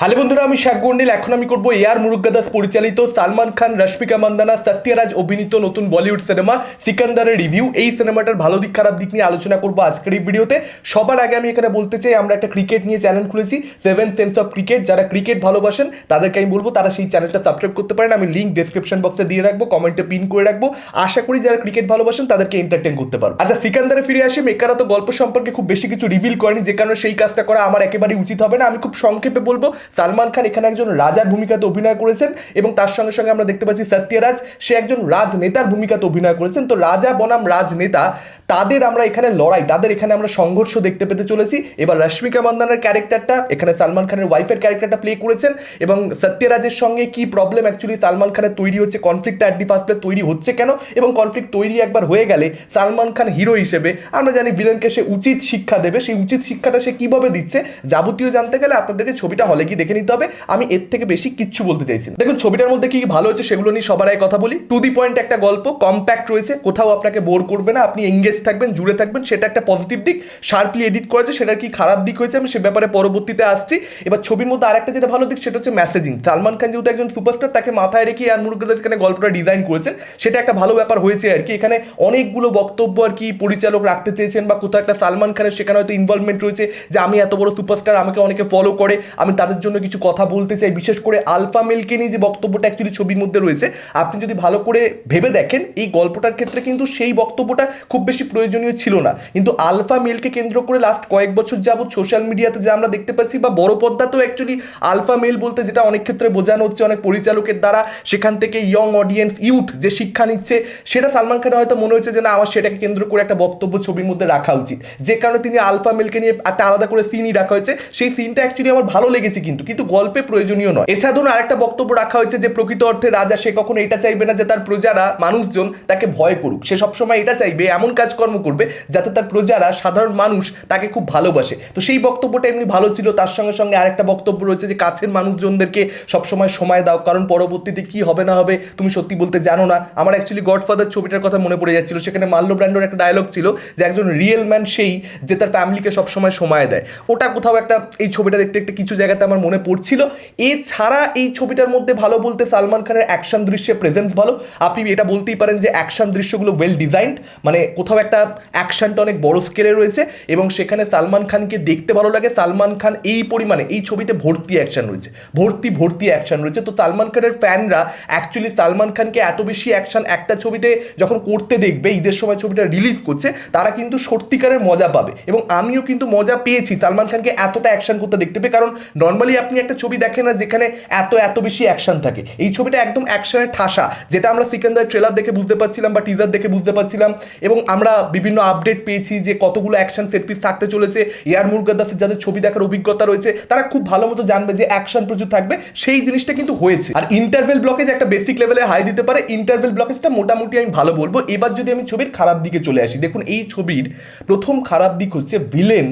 Hello বন্ধুরা, আমি শেখ গন্ডিল। এখন আমি করব এআর মুরুগাদাস পরিচালিত, সালমান খান, রশ্মিকা মান্দানা, সত্যরাজ অভিনীত নতুন বলিউড সিনেমা, সিকান্দারের রিভিউ। এই সিনেমাটার ভালো দিক, খারাপ দিক নিয়ে আলোচনা করব আজকের এই ভিডিওতে। সবার আগে আমি এখানে বলতে চাই, আমরা একটা ক্রিকেট নিয়ে চ্যানেল খুলেছি, সেভেন সেন্স অফ ক্রিকেট। যারা ক্রিকেট ভালোবাসেন, তাদেরকে আমি বলব, তারা সেই চ্যানেলটা সাবস্ক্রাইব করতে পারেন। আমি লিঙ্ক ডেসক্রিপশন বক্সে দিয়ে রাখব কমেন্টে পিন করে রাখব। আশা করি যারা ক্রিকেট ভালোবাসেন, তাদেরকে এন্টারটেন করতে পারব আচ্ছা সিকান্দারে ফিরে আসি। মেকারা তো গল্প সম্পর্কে খুব বেশি কিছু রিভিল করেনি, যে কারণে সেই কাজটা করা আমার একেবারেই উচিত হবে না। আমি খুব সংক্ষেপে বলব সালমান খান এখানে একজন রাজার ভূমিকাতে অভিনয় করেছেন এবং তার সঙ্গে সঙ্গে আমরা দেখতে পাচ্ছি সত্যরাজ সে একজন রাজনেতার ভূমিকাতে অভিনয় করেছেন। তো রাজা বনাম রাজনেতা, তাদের আমরা এখানে লড়াই, তাদের এখানে আমরা সংঘর্ষ দেখতে পেতে চলেছি। এবার রশ্মিকা মন্দানের ক্যারেক্টারটা, এখানে সালমান খানের ওয়াইফের ক্যারেক্টারটা প্লে করেছেন এবং সত্যরাজের সঙ্গে কি প্রবলেম অ্যাকচুয়ালি সালমান খানের তৈরি হচ্ছে কনফ্লিক্ট অ্যাট দি ফার্স্ট তৈরি হচ্ছে কেন? এবং কনফ্লিক্ট তৈরি একবার হয়ে গেলে সালমান খান হিরো হিসেবে আমরা জানি ভিলেনকে সে উচিত শিক্ষা দেবে। সেই উচিত শিক্ষাটা সে কীভাবে দিচ্ছে? যাবতীয় জানতে গেলে আপনাদেরকে ছবিটা হলে গিয়ে দেখে নিতে হবে। আমি এর থেকে বেশি কিচ্ছু বলতে চাইছি না। দেখুন, ছবিটার মধ্যে কি ভালো হচ্ছে সেগুলো নিয়ে সবার আগে কথা বলি। টু দি পয়েন্ট একটা গল্প, কম্প্যাক্ট রয়েছে, কোথাও আপনাকে বোর করবে না, আপনি এঙ্গেজ থাকবেন, জুড়ে থাকবেন, সেটা একটা পজিটিভ দিক শার্পলি এডিট করেছে সেটার কি খারাপ দিক হয়েছে, আমি সে ব্যাপারে পরবর্তীতে আসছি। এবার ছবির মধ্যে আরেকটা যেটা ভালো দিক, সেটা হচ্ছে মেসেজিং সালমান খান যেহেতু একজন সুপারস্টার তাকে মাথায় রেখে আর মুরুগাদাস এখানে গল্পটা ডিজাইন করেছেন। সেটা একটা ভালো ব্যাপার হয়েছে আর কি। এখানে অনেকগুলো বক্তব্য আর কি পরিচালক রাখতে চেয়েছেন বা কোথাও একটা সালমান খানের সেখানে হয়তো ইনভলভমেন্ট রয়েছে যে, আমি এত বড় সুপারস্টার আমাকে অনেকে ফলো করে, আমি তাদের জন্য কিছু কথা বলতে চাই, বিশেষ করে আলফা মেলকে নিয়ে যে বক্তব্যটা অ্যাকচুয়ালি ছবির মধ্যে রয়েছে, আপনি যদি ভালো করে ভেবে দেখেন, এই গল্পটার ক্ষেত্রে কিন্তু সেই বক্তব্যটা খুব বেশি প্রয়োজনীয় ছিল না। কিন্তু আলফা মেলকে কেন্দ্র করে লাস্ট কয়েক বছর যাবৎ সোশ্যাল মিডিয়াতে যা আমরা দেখতে পাচ্ছি বা বড় পর্দাতেও অ্যাকচুয়ালি আলফা মেল বলতে যেটা অনেক ক্ষেত্রে বোঝানো হচ্ছে, অনেক পরিচালকের দ্বারা সেখান থেকে ইয়ং অডিয়েন্স ইউথ যে শিক্ষা নিচ্ছে, সেটা সালমান খানের হয়তো মনে হয়েছে যে না, আমার সেটাকে কেন্দ্র করে একটা বক্তব্য ছবির মধ্যে রাখা উচিত। যে কারণে তিনি আলফা মেলকে নিয়ে একটা আলাদা করে সিনই রাখা হয়েছে। সেই সিনটা অ্যাকচুয়ালি আমার ভালো লেগেছে কিন্তু। কিন্তু কিন্তু গল্পে প্রয়োজনীয় নয়। এছাড়া ধরুন আরেকটা বক্তব্য রাখা হয়েছে যে, প্রকৃত অর্থে রাজা সে কখনো এটা চাইবে না যে তার প্রজারা, মানুষজন তাকে ভয় করুক। সে সবসময় এটা চাইবে, এমন কাজকর্ম করবে যাতে তার প্রজারা, সাধারণ মানুষ তাকে খুব ভালোবাসে। তো সেই বক্তব্যটা এমনি ভালো ছিল। তার সঙ্গে সঙ্গে আরেকটা বক্তব্য রয়েছে যে, কাছের মানুষজনদেরকে সবসময় সময় দাও। কারণ পরবর্তীতে কি হবে না হবে, তুমি সত্যি বলতে জানো না। আমার অ্যাকচুয়ালি গডফাদার ছবিটার কথা মনে পড়ে যাচ্ছিল। সেখানে মাল্য ব্র্যান্ডের একটা ডায়লগ ছিল যে, একজন রিয়েল ম্যান সেই যে, তার ফ্যামিলিকে সবসময় সময় দেয়। ওটা কোথাও একটা, এই ছবিটা দেখতে দেখতে কিছু জায়গাতে আমার মনে পড়ছিল। এছাড়া এই ছবিটার মধ্যে ভালো বলতে সালমান খানের অ্যাকশন দৃশ্যে প্রেজেন্স ভালো। আপনি এটা বলতেই পারেন যে অ্যাকশন দৃশ্যগুলো ওয়েল ডিজাইনড মানে কোথাও একটা অ্যাকশনটা অনেক বড় স্কেলে রয়েছে এবং সেখানে সালমান খানকে দেখতে ভালো লাগে। সালমান খান এই পরিমাণে, এই ছবিতে ভর্তি অ্যাকশন রয়েছে, ভর্তি ভর্তি অ্যাকশন রয়েছে। তো সালমান খানের ফ্যানরা অ্যাকচুয়ালি সালমান খানকে এত বেশি অ্যাকশন একটা ছবিতে যখন করতে দেখবে, ঈদের সময় ছবিটা রিলিজ করছে, তারা কিন্তু সত্যিকারের মজা পাবে। এবং আমিও কিন্তু মজা পেয়েছি সালমান খানকে এতটা অ্যাকশন করতে দেখতে পেয়ে। কারণ নর্মালি আপনি একটা ছবি দেখেন না যেখানে এত এত বেশি অ্যাকশন থাকে। এই ছবিটা একদম অ্যাকশনের ঠাসা, যেটা আমরা সিকান্দার ট্রেলার দেখে বুঝতে পারছিলাম বা টিজার দেখে বুঝতে পারছিলাম। এবং আমরা বিভিন্ন আপডেট পেয়েছি যে কতগুলো অ্যাকশন সেট পিস থাকতে চলেছে। এয়ার মুরগাদাসের যাদের ছবি দেখার অভিজ্ঞতা রয়েছে। তারা খুব ভালো মতো জানবে যে অ্যাকশন প্রচুর থাকবে। সেই জিনিসটা কিন্তু হয়েছে। আর ইন্টারভেল ব্লকেজ একটা বেসিক লেভেলে হাই দিতে পারে। ইন্টারভেল ব্লকেজটা মোটামুটি আমি ভালো বলব। এবার যদি আমি ছবির খারাপ দিকে চলে আসি, দেখুন এই ছবির প্রথম খারাপ দিক হচ্ছে ভিলেন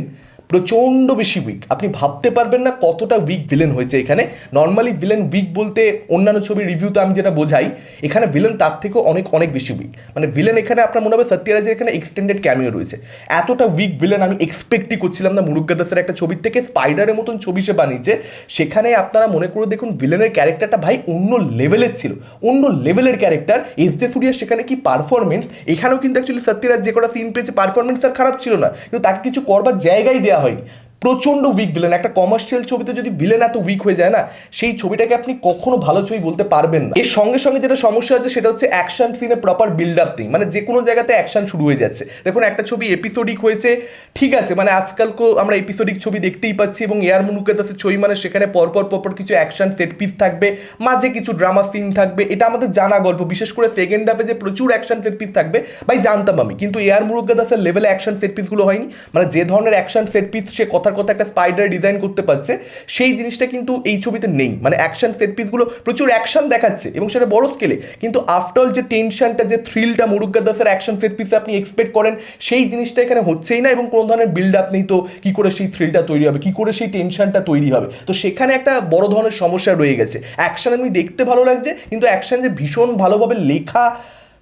প্রচণ্ড বেশি উইক আপনি ভাবতে পারবেন না কতটা উইক ভিলেন হয়েছে এখানে। নর্মালি ভিলেন উইক বলতে অন্যান্য ছবির রিভিউতে আমি যেটা বোঝাই, এখানে ভিলেন তার থেকেও অনেক অনেক বেশি উইক মানে ভিলেন এখানে আপনার মনে হবে সত্যিরাজের এখানে এক্সটেন্ডেড ক্যামিও রয়েছে। এতটা উইক ভিলেন আমি এক্সপেক্টই করছিলাম না মুরুগা দাসের একটা ছবির থেকে। স্পাইডারের মতন ছবি সে বানিয়েছে। সেখানে আপনারা মনে করে দেখুন ভিলেনের ক্যারেক্টারটা ভাই অন্য লেভেলের ছিল। অন্য লেভেলের ক্যারেক্টার এস জে সুরিয়ার সেখানে কি পারফরমেন্স এখানেও কিন্তু অ্যাকচুয়ালি সত্যিরাজ যে কটা সিন পেয়েছে পারফরমেন্স আর খারাপ ছিল না। কিন্তু তাকে কিছু করবার জায়গাই দেওয়া হয়নি। প্রচণ্ড উইক ভিলেন একটা কমার্শিয়াল ছবিতে যদি ভিলেন এত উইক হয়ে যায় না, সেই ছবিটাকে আপনি কখনো ভালো ছবি বলতে পারবেন না। এর সঙ্গে সঙ্গে যেটা সমস্যা আছে সেটা হচ্ছে অ্যাকশন সিনে প্রপার বিল্ড আপ নেই মানে যে কোনো জায়গাতে অ্যাকশন শুরু হয়ে যাচ্ছে। দেখুন, একটা ছবি এপিসোডিক হয়েছে, ঠিক আছে মানে আজকাল আমরা এপিসোডিক ছবি দেখতেই পাচ্ছি এবং এয়ার মুনুকাদাসের ছবি মানে সেখানে পরপর পরপর কিছু অ্যাকশন সেট পিস থাকবে, মাঝে কিছু ড্রামা সিন থাকবে, এটা আমাদের জানা গল্প। বিশেষ করে সেকেন্ড হাফে যে প্রচুর অ্যাকশন সেট পিস থাকবে, ভাই জানতাম আমি। কিন্তু এয়ার মুরুগাদাসের লেভেলে অ্যাকশন সেট পিসগুলো হয়নি। মানে যে ধরনের অ্যাকশন সেট পিস সে কথার কথা একটা স্পাইডার ডিজাইন করতে পারছে, সেই জিনিসটা কিন্তু এই ছবিতে নেই। মানে অ্যাকশন সেট পিসগুলো প্রচুর অ্যাকশন দেখাচ্ছে এবং সেটা বড় স্কেলে কিন্তু আফটার যে টেনশনটা যে থ্রিলটা মুরুগা দাসের অ্যাকশন সেট পিসে আপনি এক্সপেক্ট করেন, সেই জিনিসটা এখানে হচ্ছেই না এবং কোনো ধরনের বিল্ড আপ নেই তো কি করে সেই থ্রিলটা তৈরি হবে, কি করে সেই টেনশনটা তৈরি হবে। তো সেখানে একটা বড় ধরনের সমস্যা রয়ে গেছে। অ্যাকশন আমি দেখতে ভালো লাগছে, কিন্তু অ্যাকশন যে ভীষণ ভালোভাবে লেখা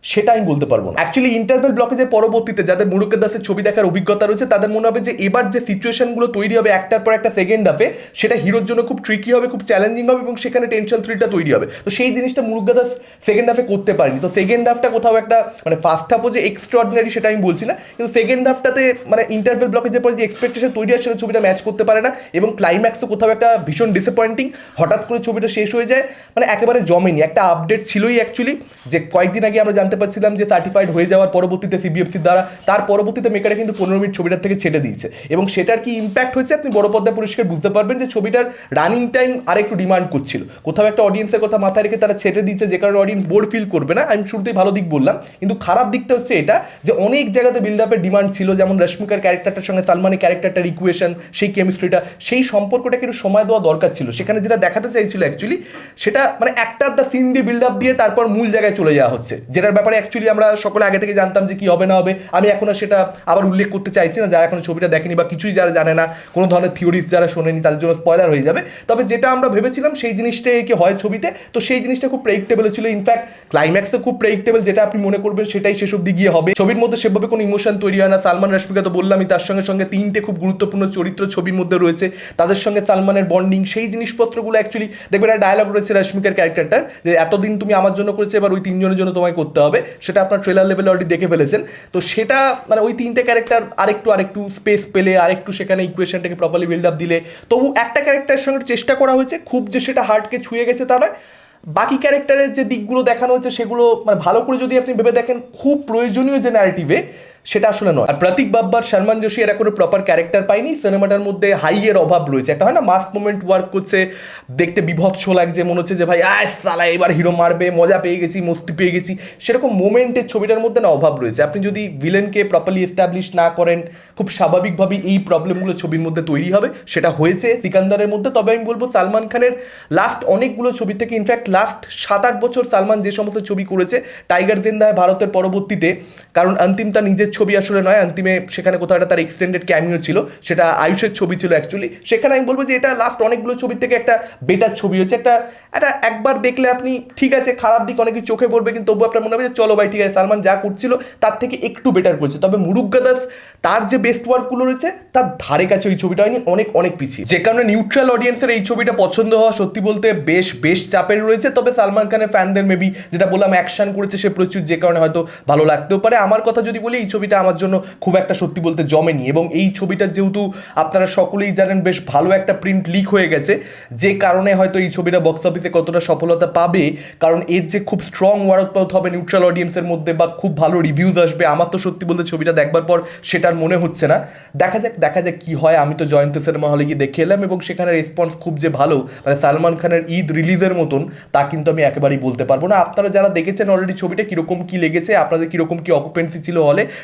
সেটা আমি বলতে পারব না। অ্যাকচুয়ালি ইন্টারভেল ব্লকেজের পরবর্তীতে যাদের মুরুকের দাসের ছবি দেখার অভিজ্ঞতা রয়েছে, তাদের মনে হবে যে এবার যে সিচুয়েশনগুলো তৈরি হবে একটার পর একটা সেকেন্ড হাফে সেটা হিরোর জন্য খুব ট্রিকি হবে, খুব চ্যালেঞ্জিং হবে এবং সেখানে টেনশন থ্রিটা তৈরি হবে। তো সেই জিনিসটা মুরুগা দাস সেকেন্ড হাফে করতে পারেনি। তো সেকেন্ড হাফটা কোথাও একটা মানে ফার্স্ট হাফও যে এক্সট্রাঅর্ডিনারি সেটা আমি বলছি না, কিন্তু সেকেন্ড হাফটাতে মানে ইন্টারভেল ব্লকেজের পরে যে এক্সপেকটেশন তৈরি হয়, সেটা ছবিটা ম্যাচ করতে পারে না এবং ক্লাইম্যাক্সও কোথাও একটা ভীষণ ডিসঅ্যাপয়েন্টিং হঠাৎ করে ছবিটা শেষ হয়ে যায় মানে একেবারে জমেনি। একটা আপডেট ছিলই অ্যাকচুয়ালি যে কয়েকদিন আগে আমরা জানতে পারছিলাম যে সার্টিফাইড হয়ে যাওয়ার পরবর্তীতে সিবিএফসির দ্বারা, তার পরবর্তীতে মেকারে কিন্তু পনেরো মিনিট ছবিটার থেকে ছেড়ে দিয়েছে। এবং সেটার কি ইম্প্যাক্ট হয়েছে আপনি বড় পর্দায় পরিষ্কার বুঝতে পারবেন যে ছবিটার রানিং টাইম আরেকটু ডিমান্ড করছিল। কোথাও একটা অডিয়েন্সের কথা মাথায় রেখে তারা ছেড়ে দিচ্ছে যে কারণে অডিয়েন্স বোর্ড ফিল করবে না। আমি শুরুতেই ভালো দিক বললাম, কিন্তু খারাপ দিকটা হচ্ছে এটা যে অনেক জায়গাতে বিল্ড আপের ডিমান্ড ছিল, যেমন রশ্মিকার ক্যারেক্টারটার সঙ্গে সালমানের ক্যারেক্টারটার ইকুয়েশন সেই কেমিস্ট্রিটা সেই সম্পর্কটা একটু সময় দেওয়া দরকার ছিল। সেখানে যেটা দেখাতে চাইছিল অ্যাকচুয়ালি সেটা মানে একটা দ্য সিন দিয়ে বিল্ড আপ দিয়ে তারপর মূল জায়গায় চলে যাওয়া হচ্ছে, যেটার ব্যাপারে অ্যাকচুয়ালি আমরা সকলে আগে থেকে জানতাম যে কি হবে না হবে। আমি এখন আর সেটা আবার উল্লেখ করতে চাইছি না, যারা এখন ছবিটা দেখেনি বা কিছুই যারা জানে না, কোনো ধরনের থিওরিজ যারা শোনেনি তাদের জন্য স্পয়লার হয়ে যাবে। তবে যেটা আমরা ভেবেছিলাম সেই জিনিসটাই কি হয় ছবিতে। তো সেই জিনিসটা খুব প্রেডিক্টেবল ছিল। ইনফ্যাক্ট ক্লাইম্যাক্সে খুব প্রেডিক্টেবল যেটা আপনি মনে করবেন সেটাই শেষ অব্দি গিয়ে হবে। ছবির মধ্যে সেভাবে কোনো ইমোশন তৈরি হয় না। সালমান রশ্মিকা তো বললামই, তার সঙ্গে সঙ্গে তিনটে খুব গুরুত্বপূর্ণ চরিত্র ছবির মধ্যে রয়েছে। তাদের সঙ্গে সালমানের বন্ডিং সেই জিনিসপত্রগুলো অ্যাকচুয়ালি দেখবেন একটা ডায়লগ রয়েছে রশ্মিকার ক্যারেক্টারটার যে এতদিন তুমি আমার জন্য করেছে, এবার ওই তিনজনের জন্য তোমায় করতে হবে। সেটা আপনার ট্রেলার লেভেলে অলরেডি দেখে ফেলেছেন। তো সেটা মানে ওই তিনটে ক্যারেক্টার আরেকটু আরেকটু স্পেস পেলে, আরেকটু সেখানে ইকুয়েশনটাকে প্রপারলি বিল্ড আপ দিলে। তবু একটা ক্যারেক্টারের সঙ্গে চেষ্টা করা হয়েছে, খুব যে সেটা হার্টকে ছুঁয়ে গেছে তা নয়। বাকি ক্যারেক্টারের যে দিকগুলো দেখানো হয়েছে, সেগুলো মানে ভালো করে যদি আপনি ভেবে দেখেন, খুব প্রয়োজনীয় যে ন্যারেটিভে সেটা আসলে নয়। আর প্রতীক বাব্বার শর্মান যোশী এরা কোনো প্রপার ক্যারেক্টার পাইনি সিনেমাটার মধ্যে হাইয়ের অভাব রয়েছে। একটা হয় না মাস মোমেন্ট ওয়ার্ক করছে, দেখতে বিভৎস লাগছে, মনে হচ্ছে যে ভাই, আয় সালা, এবার হিরো মারবে, মজা পেয়ে গেছি, মস্তি পেয়ে গেছি। সেরকম মোমেন্টের ছবিটার মধ্যে না অভাব রয়েছে। আপনি যদি ভিলেনকে প্রপারলি এস্টাবলিশ না করেন, খুব স্বাভাবিকভাবেই এই প্রবলেমগুলো ছবির মধ্যে তৈরি হবে। সেটা হয়েছে সিকান্দারের মধ্যে। তবে আমি বলব, সালমান খানের লাস্ট অনেকগুলো ছবি থেকে ইনফ্যাক্ট লাস্ট সাত আট বছর সালমান যে সমস্ত ছবি করেছে টাইগার জিন্দা হয় ভারতের পরবর্তীতে, কারণ অন্তিম নিজের ছবি আসলে নয়, অন্তিমে সেখানে কোথাও একটা তার এক্সটেন্ডেড ক্যামিও ছিল, সেটা আয়ুষের ছবি ছিল অ্যাকচুয়ালি সেখানে আমি বলব যে এটা লাস্ট অনেকগুলো ছবির থেকে একটা বেটার ছবি হয়েছে। একটা একটা একবার দেখলে আপনি ঠিক আছে, খারাপ দিক অনেকে চোখে পড়বে, কিন্তু তবু আপনার মনে হবে যে চলো ভাই, ঠিক আছে, সালমান যা করছিল তার থেকে একটু বেটার করেছে। তবে মুরুগ্গা দাস তার যে বেস্ট ওয়ার্কগুলো রয়েছে, তার ধারে কাছে ওই ছবিটা হয়নি, অনেক অনেক পিছিয়ে। যে কারণে নিউট্রাল অডিয়েন্সের এই ছবিটা পছন্দ হওয়া সত্যি বলতে বেশ বেশ চাপের রয়েছে। তবে সালমান খানের ফ্যানদের মেবি যেটা বললাম অ্যাকশন করেছে সে প্রচুর, যে কারণে হয়তো ভালো লাগতেও পারে। আমার কথা যদি বলি, এই ছবিটা আমার জন্য খুব একটা সত্যি বলতে জমেনি। এবং এই ছবিটা যেহেতু আপনারা সকলেই জানেন, বেশ ভালো একটা প্রিন্ট লিক হয়ে গেছে। যে কারণে হয়তো এই ছবিটা বক্স অফিসে কতটা সফলতা পাবে, কারণ এর যে খুব স্ট্রং ওয়ারতপাত হবে নিউট্রাল অডিয়েন্সের মধ্যে বা খুব ভালো রিভিউজ আসবে, আমার তো সত্যি বলতে ছবিটা দেখবার পর সেটার মনে হচ্ছে না। দেখা যাক দেখা যাক কি হয়। আমি তো জয়ন্ত সিনেমা হলে গিয়ে দেখে এলাম এবং সেখানে রেসপন্স খুব যে ভালো মানে সালমান খানের ঈদ রিলিজের মতন, তা কিন্তু আমি একেবারেই বলতে পারব না। আপনারা যারা দেখেছেন অলরেডি ছবিটা, কীরকম কী লেগেছে, আপনাদের কীরকম কী অকুপেন্সি ছিল হলে